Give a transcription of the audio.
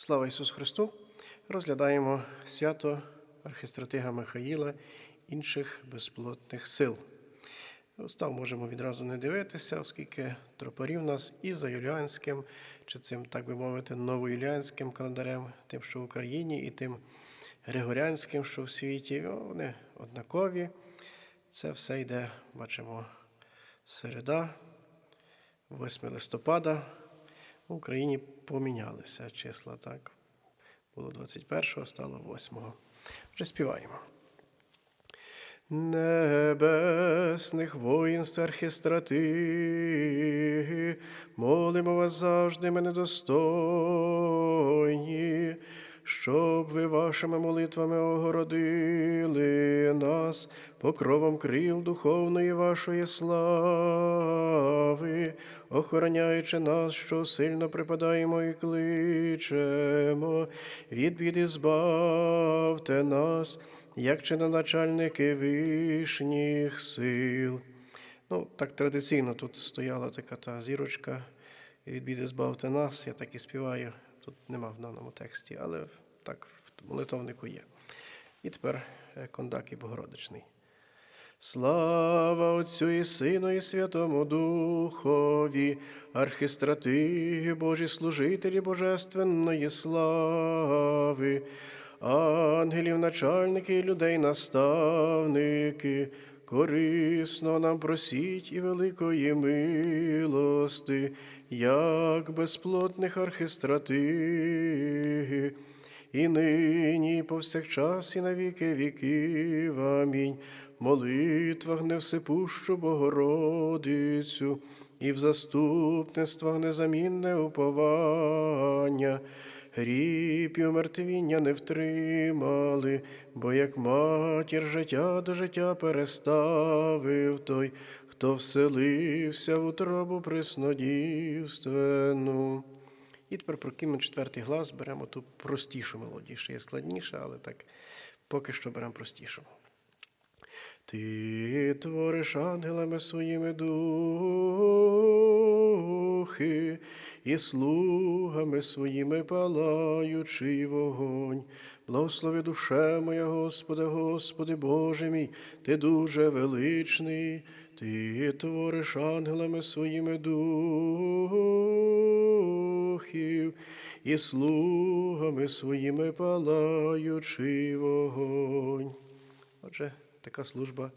Слава Ісусу Христу! Розглядаємо свято архистратига Михаїла інших безплотних сил. Устав можемо відразу не дивитися, оскільки тропарів нас і за юліанським, чи цим, так би мовити, новоюліанським календарем, тим, що в Україні, і тим григоріанським, що в світі, вони однакові. Це все йде, бачимо, середа, 8 листопада. В Україні помінялися числа, так. Було 21-го, стало 8-го. Вже співаємо. Небесних воїнств архістрати, молимо вас завжди, мене достойні, щоб ви вашими молитвами огородили нас покровом крил духовної вашої слави, охороняючи нас, що сильно припадаємо і кличемо, від біди збавте нас, як чиноначальники вишніх сил. Ну, так традиційно тут стояла така та зірочка. Від біди збавте нас, я так і співаю. Тут нема в даному тексті, але так в молитовнику є. І тепер е, кондак і Богородичний. Слава Отцю і Сину, і Святому Духові, архистратиги, Божі служителі Божественної слави, ангелів, начальники, людей, наставники, корисно нам просіть і великої милости, як безплотних архистратиги, і нині, і повсякчас, і на віки віків. Амінь. Молитвах невсипущу Богородицю, і в заступництвах незамінне уповання. Гріб і умертвіння не втримали, бо як матір життя до життя переставив той, хто вселився в утробу преснодівственну. І тепер прокинемо четвертий глас, беремо ту простішу мелодію. Ще є складніша, але так поки що беремо простішу. Ти твориш ангелами своїми духи, і слугами своїми палаючий вогонь. Благослови душе моя, Господи, Господи Боже мій, Ти дуже величний, Ти твориш ангелами своїми духів, і слугами своїми палаючий вогонь. Отже, така служба